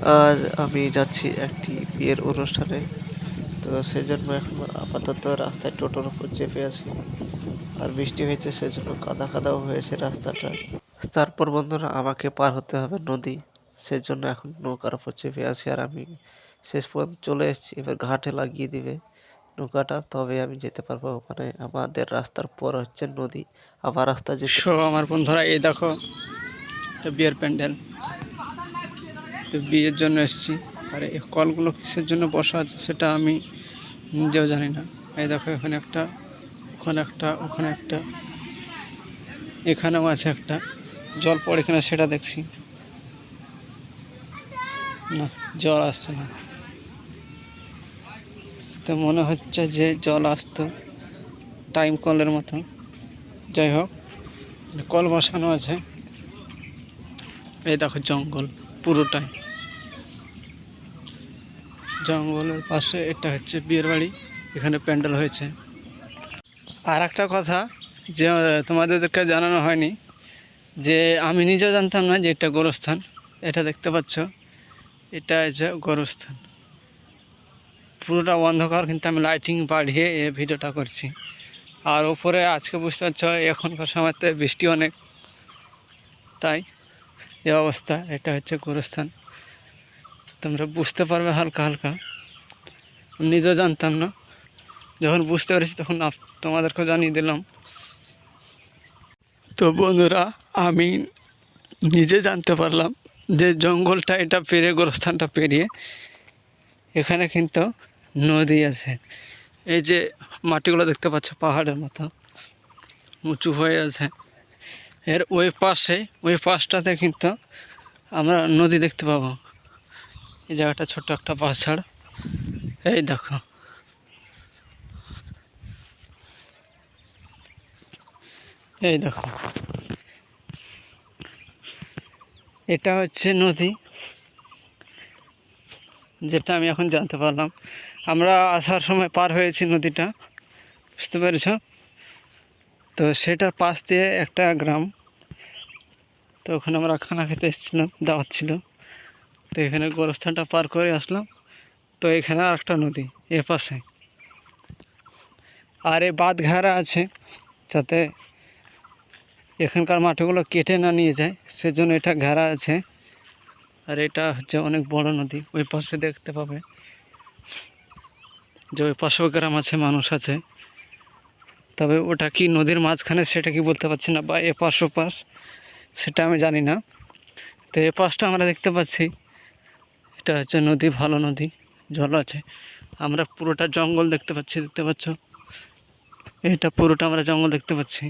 আজ আমি যাচ্ছি একটি বিয়ের অনুষ্ঠানে। তো সেজন্য এখন আপাতত রাস্তায় টোটোর উপর চেপে আছি। আর বৃষ্টি হয়েছে, সেজন্য কাদা কাদাও হয়েছে রাস্তাটা। তারপর বন্ধুরা, আমাকে পার হতে হবে নদী। সেজন্য এখন নৌকার উপর চেপে আছি আর আমি শেষ পর্যন্ত চলে এসেছি। এবার ঘাটে লাগিয়ে দিবে নৌকাটা, তবে আমি যেতে পারব। ওখানে আমাদের রাস্তার পর হচ্ছে নদী। আবার রাস্তা যেতে আমার বন্ধুরা, এই দেখো বিয়ের প্যান্ডেল। তো বিয়ের জন্য এসেছি। আর, এই কলগুলো কিসের জন্য বসা আছে সেটা আমি নিজেও জানি না। এই দেখো, এখানে একটা, ওখানে একটা ওখানে একটা, এখানেও আছে একটা। জল পড়ে কিনা সেটা দেখছি। না, জল আসছে না। তো মনে হচ্ছে যে জল আসতো টাইম কলের মতো। যাই হোক, কল বসানো আছে। এই দেখো জঙ্গল, পুরোটাই। জঙ্গলের পাশে এটা হচ্ছে বিয়ের বাড়ি, এখানে প্যান্ডেল হয়েছে। আর একটা কথা যে, তোমাদেরকে জানানো হয়নি, যে আমি নিজেও জানতাম না যে এটা গোরস্থান। এটা দেখতে পাচ্ছ, এটা হচ্ছে গোরস্থান। পুরোটা অন্ধকার, কিন্তু আমি লাইটিং বাড়িয়ে এই ভিডিওটা করছি। আর ওপরে আজকে বুঝতে পারছ, এখনকার সময়তে বৃষ্টি অনেক। তাই, এই অবস্থা, এটা হচ্ছে গোরস্থান। তোমরা বুঝতে পারবে হালকা হালকা। নিজেও জানতাম না। যখন বুঝতে পেরেছি তখন তোমাদেরকেও জানিয়ে দিলাম। তো বন্ধুরা, আমি নিজে জানতে পারলাম যে জঙ্গলটা, এটা পেরিয়ে গোরস্থানটা পেরিয়ে এখানে কিন্তু নদী আছে। এই যে মাটিগুলো দেখতে পাচ্ছ, পাহাড়ের মতো উঁচু হয়ে আছে। এর ওই পাশে, ওই পাশটাতে কিন্তু আমরা নদী দেখতে পাবো। এই জায়গাটা ছোট্ট একটা পাহাড়। এই দেখো। এই দেখো। এটা হচ্ছে নদী। যেটা আমি এখন জানতে পারলাম। আমরা আসার সময় পার হয়েছি নদীটা। বুঝতে পেরেছ? তো সেটার পাশ দিয়ে একটা গ্রাম। তো ওখানে আমরা খানা খেতে এসেছিলাম, দাওয়াত ছিল। তো এখানে গোরস্থানটা পার করে আসলাম। তো এখানে আর একটা নদী, এ পাশে। আর এ বাঁধ ঘেরা আছে, যাতে এখানকার মাটিগুলো কেটে না নিয়ে যায়, সেজন্য এটা ঘেরা আছে। আর এটা হচ্ছে অনেক বড় নদী, ওই পাশে দেখতে পাবে। যে ওই পাশেও গ্রাম আছে, মানুষ আছে। তবে ওটা কি নদীর মাঝখানে, সেটা কি বলতে পারছি না, বা এ পাশ ও পাশ, সেটা আমি জানি না। তো এ পাশটা আমরা দেখতে পাচ্ছি। এটা হচ্ছে নদী, ভালো নদী, জল আছে। আমরা পুরোটা জঙ্গল দেখতে পাচ্ছি, দেখতে পাচ্ছ? এটা পুরোটা আমরা জঙ্গল দেখতে পাচ্ছি।